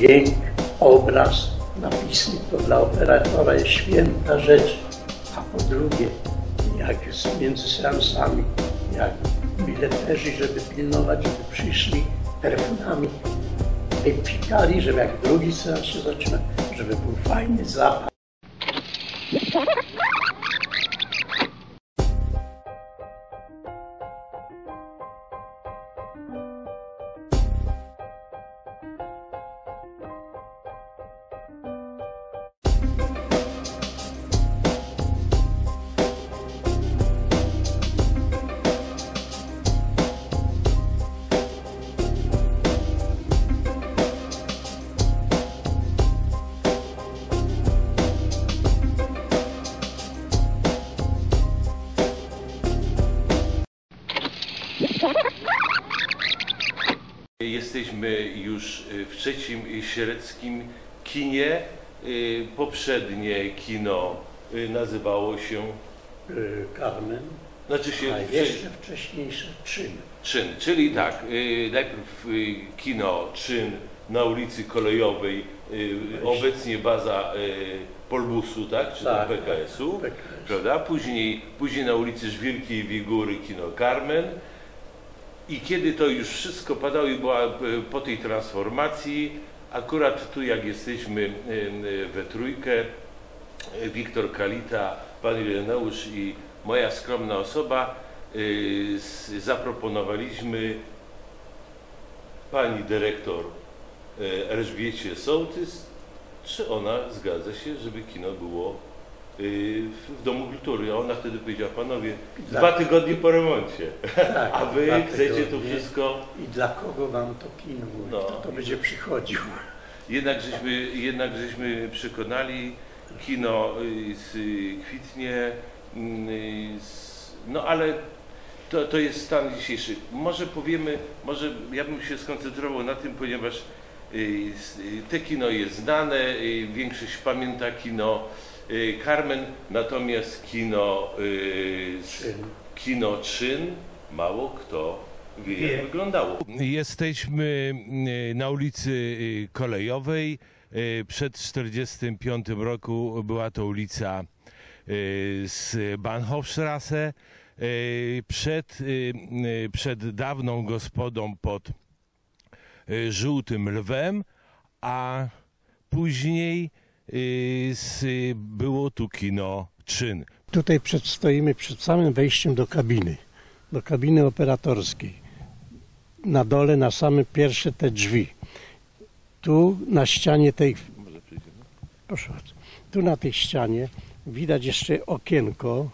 dźwięk, obraz, napisy to dla operatora jest święta rzecz, a po drugie, jak jest między seansami, jak bileterzy, żeby pilnować, żeby przyszli perfumami, i pikali, żeby jak drugi seans się zaczyna, żeby był fajny zapach. Jesteśmy już y, w trzecim siereckim kinie. Y, Poprzednie kino y, nazywało się, Carmen, znaczy się a jeszcze wcześniejsze czyn. Czyn, czyli tak, najpierw kino Czyn na ulicy Kolejowej, obecnie baza Polbusu, tak, czy Tak, tam PKS-u, PKS. prawda? Później, później na ulicy Żwirkiej Wigury kino Carmen. I kiedy to już wszystko padało i była y, po tej transformacji, akurat tu jak jesteśmy y, y, we trójkę, Wiktor Kalita, pan Ireneusz i moja skromna osoba, zaproponowaliśmy pani dyrektor Elżbiecie Sołtys, czy ona zgadza się, żeby kino było w- w Domu Kultury. A ona wtedy powiedziała, panowie, dwa tygodnie po remoncie, Tak, a wy chcecie to wszystko... I dla kogo wam to kino? No. Kto to będzie przychodził? Jednak żeśmy, jednak żeśmy przekonali, kino y, z, y, kwitnie, y, z, no ale to, to jest stan dzisiejszy. Może powiemy, może ja bym się skoncentrował na tym, ponieważ y, y, te kino jest znane, y, większość pamięta kino y, Carmen, natomiast kino, y, kino Czyn mało kto wie, jak wyglądało. Jesteśmy y, na ulicy y, Kolejowej. Y, Przed 1945 roku była to ulica y, z Bahnhofstrasse. Y, Przed, y, y, przed dawną gospodą pod y, Żółtym Lwem, a później y, było tu kino Czyn. Tutaj przed, stoimy przed samym wejściem do kabiny, do kabiny operatorskiej. Na dole, na same pierwsze te drzwi. Tu na ścianie tej, proszę bardzo, tu na tej ścianie widać jeszcze okienko,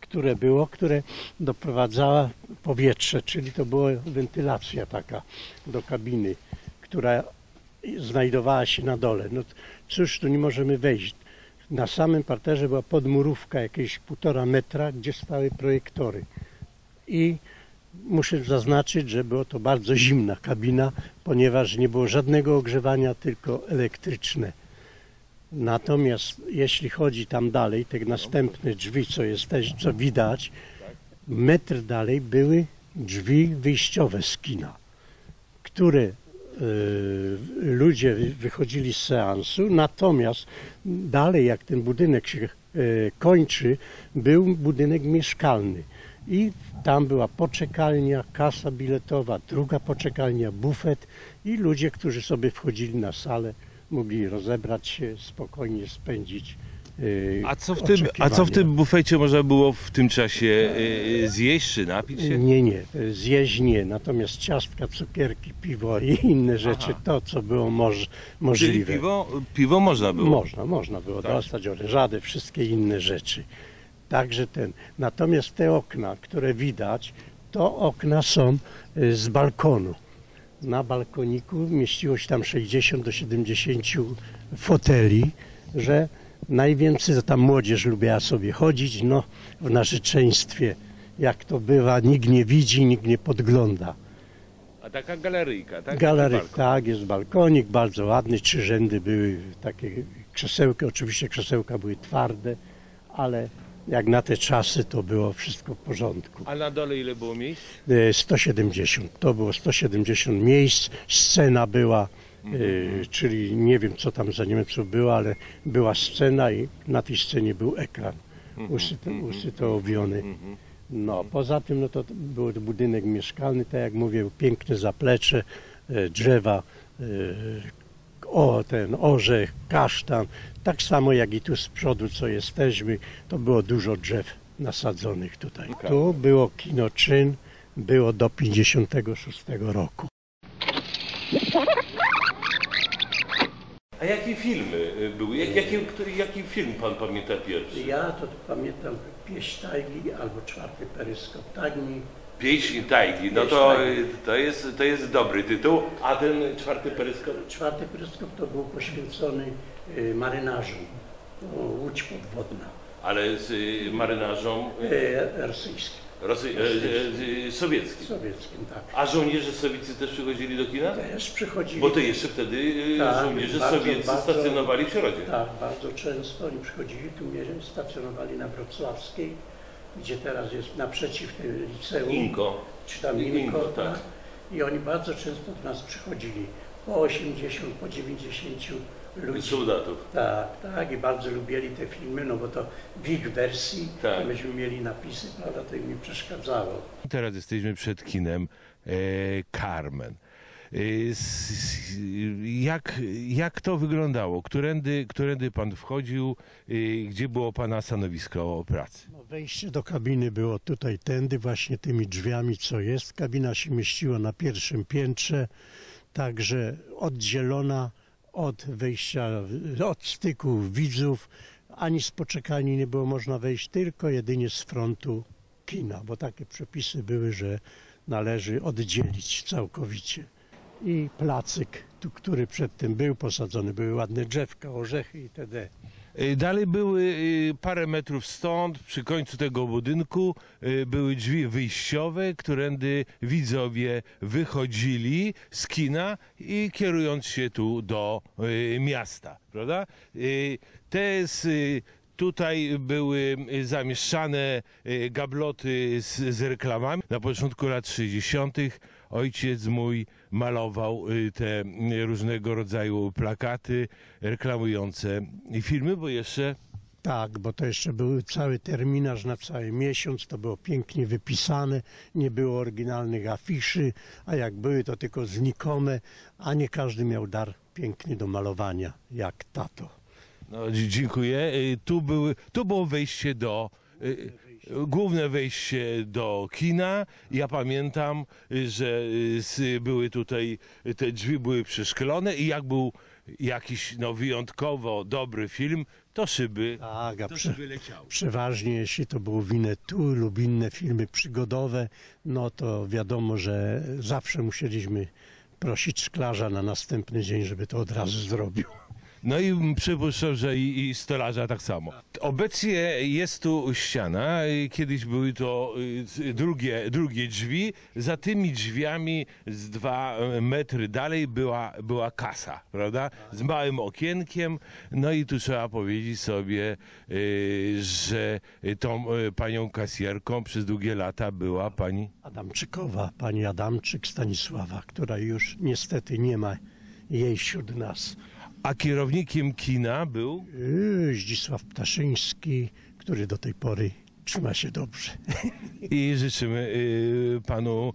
które było, które doprowadzała powietrze, czyli to była wentylacja taka do kabiny, która znajdowała się na dole. No cóż, tu nie możemy wejść. Na samym parterze była podmurówka jakieś półtora metra, gdzie stały projektory. I muszę zaznaczyć, że było to bardzo zimna kabina, ponieważ nie było żadnego ogrzewania, tylko elektryczne. Natomiast jeśli chodzi tam dalej, te następne drzwi, co, jest też, co widać, metr dalej były drzwi wyjściowe z kina, które ludzie wy- wychodzili z seansu, natomiast dalej jak ten budynek się e, kończy, był budynek mieszkalny. I tam była poczekalnia, kasa biletowa, druga poczekalnia, bufet i ludzie, którzy sobie wchodzili na salę, mogli rozebrać się, spokojnie spędzić A co w tym, a co w tym bufecie można było w tym czasie y, zjeść czy napić się? Nie, nie, zjeść nie, natomiast ciastka, cukierki, piwo i inne rzeczy, Aha. to co było moż, Czyli możliwe. piwo, piwo można było. Można, można było Tak. dostać orężady, wszystkie inne rzeczy. Także ten. Natomiast te okna, które widać, to okna są y, z balkonu. Na balkoniku mieściło się tam 60 do 70 foteli, że najwięcej to tam młodzież lubiła sobie chodzić, no w narzeczeństwie jak to bywa, nikt nie widzi, nikt nie podgląda. A taka galeryjka, tak? Galery, Taki balkon. tak, jest balkonik, bardzo ładny, trzy rzędy były takie krzesełka, oczywiście krzesełka były twarde, ale jak na te czasy to było wszystko w porządku. A na dole ile było miejsc? E, 170, to było 170 miejsc, scena była y, czyli nie wiem co tam za Niemców było, ale była scena i na tej scenie był ekran usyto, usytowiony. No, poza tym no to był budynek mieszkalny, tak jak mówię, piękne zaplecze, e, drzewa, e, o ten orzech, kasztan, tak samo jak i tu z przodu, co jesteśmy, to było dużo drzew nasadzonych tutaj. Tu było kino czyn, było do 56 roku. A jakie filmy y, były? Jak, jaki, jaki film pan pamięta pierwszy? Ja to pamiętam Pieśń Tajgi albo Czwarty Peryskop Tagni. Pieśń Tajgi. No to, Tajgi. y, to, jest, to jest dobry tytuł. A ten czwarty peryskop? Czwarty Peryskop to był poświęcony y, marynarzom, łódź podwodna, Ale z y, marynarzom y, e, rosyjskim, Rosy, y, y, sowieckim. sowieckim, tak. A żołnierze sowieccy też przychodzili do kina? Też przychodzili, Bo to jeszcze wtedy y, Tak, żołnierze bardzo, sowieccy bardzo. stacjonowali w Środzie. tak, bardzo często oni przychodzili, tu stacjonowali na Wrocławskiej, gdzie teraz jest naprzeciw tym liceum, Inko. czy tam Inko, Inko, tak. tak. I oni bardzo często do nas przychodzili, po 80, po 90 ludzi. Soldatów. Tak, tak i bardzo lubili te filmy, no bo to w ich wersji, Tak. myśmy mieli napisy, prawda, to im nie przeszkadzało. Teraz jesteśmy przed kinem e, Carmen. E, jak, jak to wyglądało? Którędy, którędy pan wchodził? E, gdzie było pana stanowisko pracy? No, wejście do kabiny było tutaj tędy, właśnie tymi drzwiami, co jest. Kabina się mieściła na pierwszym piętrze, także oddzielona od wejścia, od styku widzów, ani z poczekalni nie było można wejść, tylko jedynie z frontu kina, bo takie przepisy były, że należy oddzielić całkowicie. I placyk, tu, który przedtem był posadzony, były ładne drzewka, orzechy itd. E, Dalej były e, parę metrów stąd, przy końcu tego budynku, e, były drzwi wyjściowe, którędy widzowie wychodzili z kina i kierując się tu do miasta, prawda? Te z, Tutaj były zamieszczane gabloty z, z reklamami. Na początku lat 60. ojciec mój malował e, te m, różnego rodzaju plakaty reklamujące filmy, bo jeszcze Tak, bo to jeszcze był cały terminarz na cały miesiąc, to było pięknie wypisane, nie było oryginalnych afiszy, a jak były to tylko znikome, a nie każdy miał dar pięknie do malowania, jak tato. No, dziękuję. Y, Tu, były, tu było wejście do. Główne wejście do kina. Ja pamiętam, że y, były tutaj, te drzwi były przeszklone i jak był jakiś no, wyjątkowo dobry film, to szyby, Tak, a to szyby leciały. przeważnie jeśli to było Winnetou lub inne filmy przygodowe, no to wiadomo, że zawsze musieliśmy prosić szklarza na następny dzień, żeby to od razu zrobił. No i przypuszczam, że i, i stolarza tak samo. Obecnie jest tu ściana. Kiedyś były to y, drugie, drugie drzwi. Za tymi drzwiami z dwa y, metry dalej była, była kasa, prawda? Z małym okienkiem. No i tu trzeba powiedzieć sobie, y, że tą panią kasjerką przez długie lata była pani Adamczykowa, pani Adamczyk Stanisława, która już niestety nie ma jej wśród nas. A kierownikiem kina był Yy, Zdzisław Ptaszyński, który do tej pory trzyma się dobrze. i życzymy y, panu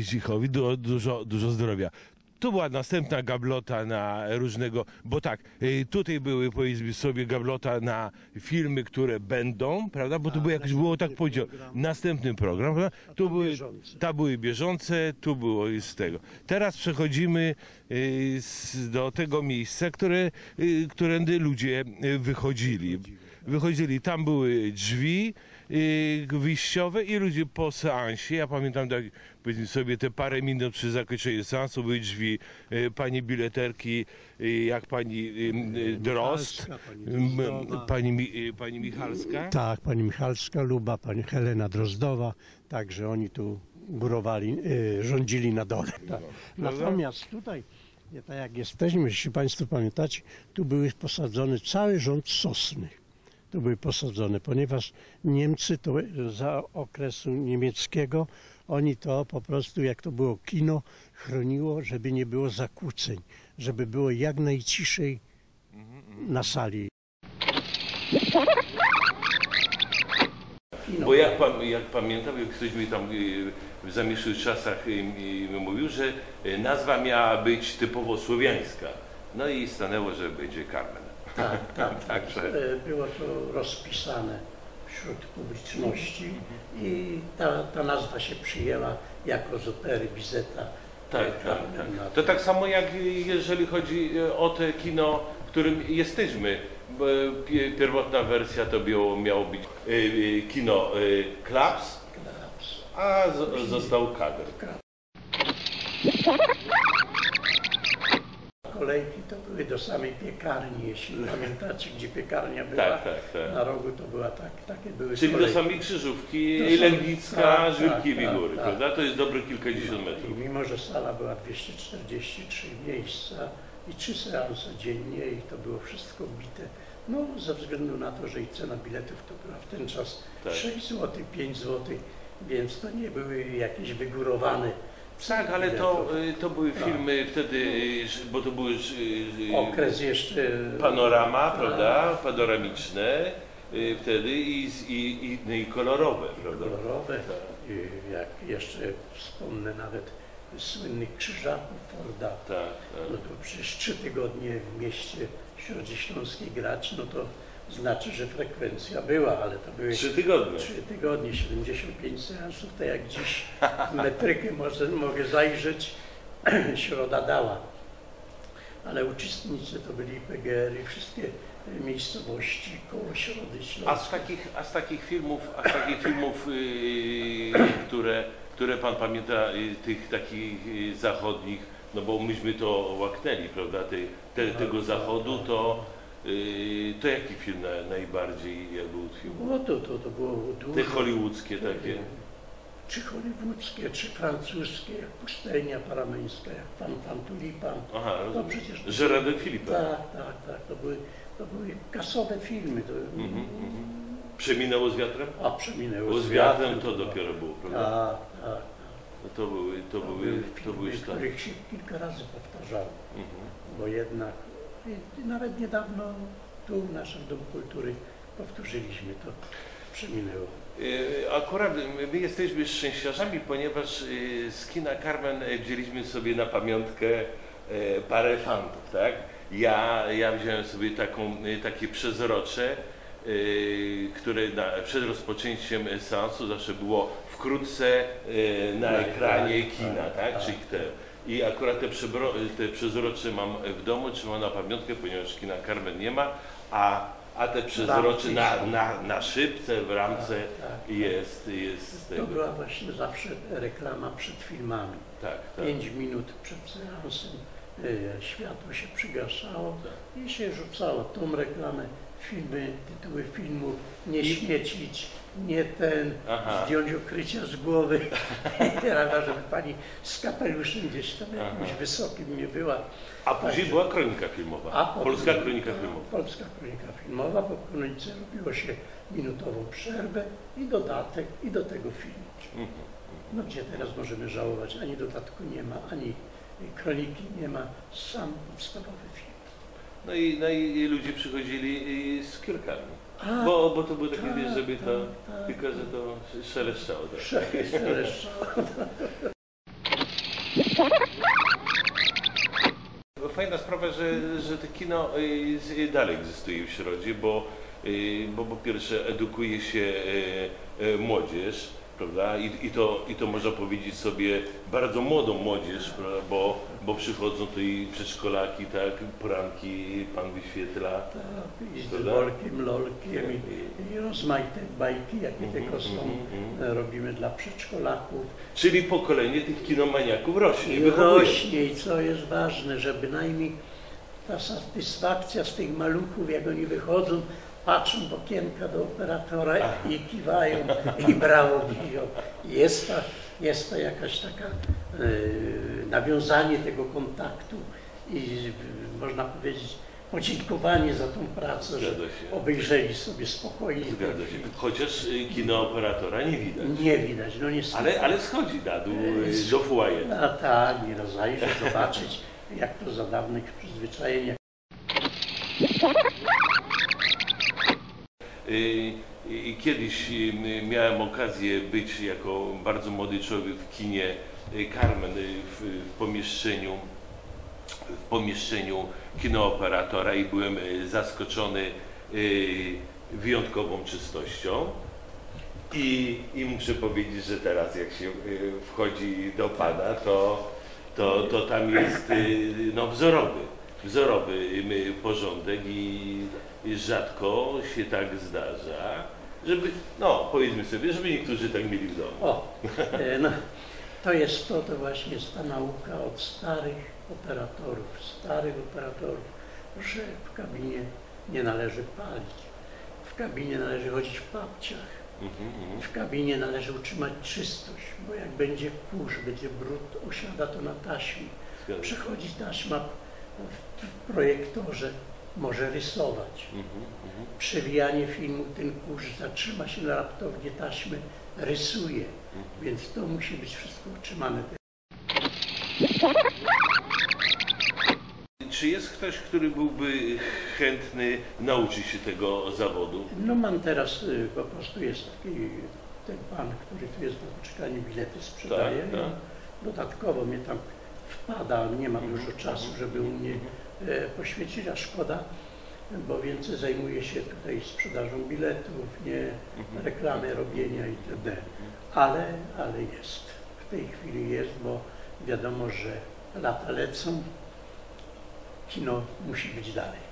Zdzichowi du, dużo, dużo zdrowia. Tu była następna gablota na różnego, bo tak, y, tutaj były powiedzmy sobie gablota na filmy, które będą, prawda, bo tu było jakoś było tak powiedział, następny program, prawda? Tu były, bieżące. ta były bieżące, tu było z tego. Teraz przechodzimy y, do tego miejsca, które, y, którędy ludzie wychodzili. Wychodzili, tam były drzwi wyjściowe i ludzie po seansie, ja pamiętam tak, powiedzmy sobie te parę minut przy zakończeniu seansu były drzwi y, pani bileterki, y, jak pani y, y, Drost, Michalska, pani pani, Mi- y, pani Michalska. Tak, pani Michalska Luba, pani Helena Drozdowa, także oni tu górowali, rządzili na dole. Tak. Natomiast tutaj, nie tak jak jesteśmy, jeśli Państwo pamiętacie, tu były posadzone cały rząd sosny. Były posadzone, ponieważ Niemcy to za okresu niemieckiego Oni to po prostu, jak to było kino, chroniło, żeby nie było zakłóceń, żeby było jak najciszej na sali. Bo jak, jak pamiętam, jak ktoś mi tam y, w zamieszłych czasach y, mówił, że nazwa miała być typowo słowiańska. No i stanęło, że będzie Carmen. Tak, tak. Także- E, Było to rozpisane wśród publiczności i ta, ta nazwa się przyjęła jako z opery Bizeta. Tak, tak, tak. To tak samo jak jeżeli chodzi y, o te kino, w którym jesteśmy. Pierwotna wersja to było, miało być kino Klaps, a został kadr. Kolejki to były do samej piekarni, jeśli pamiętacie, gdzie piekarnia była. Tak, tak, tak. Na rogu to była tak, takie były Czyli do kolejki. samej krzyżówki, Do samej- Legnicka, tak, tak, Góry, tak. prawda? To jest dobre kilkadziesiąt I metrów. mimo, że sala była 243 miejsca i trzy seanse dziennie i to było wszystko bite, no ze względu na to, że i cena biletów to była w ten czas Tak. 6 zł, 5 zł, więc to nie były jakieś wygórowane Tak, ale to, y, to były filmy wtedy, y, bo to były y, Okres jeszcze... panorama, Tak. prawda? Panoramiczne wtedy i, i, i, no i kolorowe, prawda? kolorowe. I Jak jeszcze wspomnę nawet słynnych krzyżaków Forda, Tak, no tak. to przecież trzy tygodnie w mieście Środzieśląskiej grać, no to znaczy, że frekwencja była, ale to były Trzy tygodnie. trzy tygodnie, 75 seansów, to jak dziś w metrykę może, mogę zajrzeć, środa dała. Ale uczestnicy to byli PGR-y, wszystkie miejscowości koło Środy A z takich, a z takich filmów, a z takich filmów, y, które, które pan pamięta, y, tych takich y, zachodnich, no bo myśmy to łaknęli, prawda, tej, te, tego zachodu, to, y, to jaki film na, najbardziej jakby utkwił? No to, to, to było dużo. Te hollywoodzkie takie. Czy hollywoodzkie, czy francuskie, jak Pustynia Parameńska, jak Pan Pan Tulipan. Aha, To przecież... Filipem. Tak, tak, tak. To były, to były kasowe filmy. To, Mhm, mhm. Przeminęło z wiatrem? A przeminęło Bo z wiatrem to była- dopiero było, prawda? Tak, tak. No to były, to To były, były to filmy, były sztaki. których się kilka razy powtarzało. Mhm. Bo jednak nawet niedawno tu w naszym Domu Kultury powtórzyliśmy to. Przeminęło. E, Akurat my- my jesteśmy szczęściarzami, ponieważ e, z kina Carmen e, wzięliśmy sobie na pamiątkę e, parę fantów, tak? Ja, ja wziąłem sobie taką, e, takie przezrocze, które na, przed rozpoczęciem seansu zawsze było wkrótce e, na ekranie, kina, tak, tak? tak. Czyli te. I akurat te, przebro, te przezrocze mam w domu, trzymam na pamiątkę, ponieważ kina Carmen nie ma, a, a te przezrocze na, na, na szybce, w ramce Tak, tak. jest, jest To była właśnie zawsze reklama przed filmami. Tak, tak. Pięć minut przed seansem e, światło się przygaszało Tak. i się rzucało tą reklamę, filmy, tytuły filmów, nie śmiecić, nie ten, Aha. zdjąć okrycia z głowy, prawda, żeby pani z kapeluszem gdzieś tam jakimś Aha. wysokim nie była. A później Także- była kronika filmowa. A potem- Polska kronika filmowa. Polska kronika filmowa, po kronice robiło się minutową przerwę i dodatek i do tego film. Mhm. No gdzie teraz możemy żałować, ani dodatku nie ma, ani kroniki nie ma, sam podstawowy film. No i, no i ludzie przychodzili y, z kiorkami. A, Bo, bo to było takie, tak, wiesz, żeby to, tak, tak. tylko że to szeleszczało. Tak. Szeleszczało. Fajna sprawa, że, że to kino y, z- dalej egzystuje w Środzie, bo, y, bo po pierwsze edukuje się y, y, młodzież, prawda? I, i, to, I to można powiedzieć sobie bardzo młodą młodzież, prawda? Bo, bo przychodzą tu i przedszkolaki, tak, poranki pan wyświetla. Tak, I z Prawda? Lolkiem, i, i rozmaite bajki, jakie Mhm, tylko są, mhm. e, robimy dla przedszkolaków. Czyli pokolenie tych kinomaniaków rośnie, I wychowuje. rośnie i co jest ważne, że bynajmniej ta satysfakcja z tych maluchów, jak oni wychodzą, patrzą w okienka do operatora i kiwają i brawo biją. Jest to, jest to jakaś taka e, nawiązanie tego kontaktu i e, można powiedzieć podziękowanie za tą pracę, że obejrzeli sobie spokojnie. Zgadza się. Chociaż y, kino operatora nie widać. Nie widać, no niestety. Ale, ale schodzi na dół y, do foyer. A tak, nie rozejrzeć, zobaczyć, jak to za dawnych przyzwyczajeń, Y, y, Kiedyś y, miałem okazję być jako bardzo młody człowiek w kinie y, Carmen w, pomieszczeniu w pomieszczeniu kinooperatora i byłem zaskoczony wyjątkową czystością. I, I muszę powiedzieć, że teraz jak się wchodzi do pana, to, to, to tam jest no, wzorowy, wzorowy porządek i i rzadko się tak zdarza, żeby, no powiedzmy sobie, żeby niektórzy tak mieli w domu. O, e, no, to jest to, to właśnie jest ta nauka od starych operatorów, starych operatorów, że w kabinie nie należy palić, w kabinie należy chodzić w papciach, Mhm, mhm. w kabinie należy utrzymać czystość, bo jak będzie kurz, będzie brud, osiada to na taśmie. Przechodzi taśma w projektorze, może rysować. Mhm, mhm. Przewijanie filmu, ten kurz zatrzyma się na raptownie taśmy, rysuje, więc to musi być wszystko utrzymane. Czy jest ktoś, który byłby chętny nauczyć się tego zawodu? No mam teraz, y, po prostu jest taki ten pan, który tu jest do poczekania, bilety sprzedaje. Tak, tak. I Dodatkowo mnie tam wpada, nie ma dużo czasu, żeby u mnie e, poświecić, a szkoda, bo więcej zajmuje się tutaj sprzedażą biletów, nie reklamy robienia itd. Ale, ale jest. W tej chwili jest, bo wiadomo, że lata lecą, kino musi być dalej.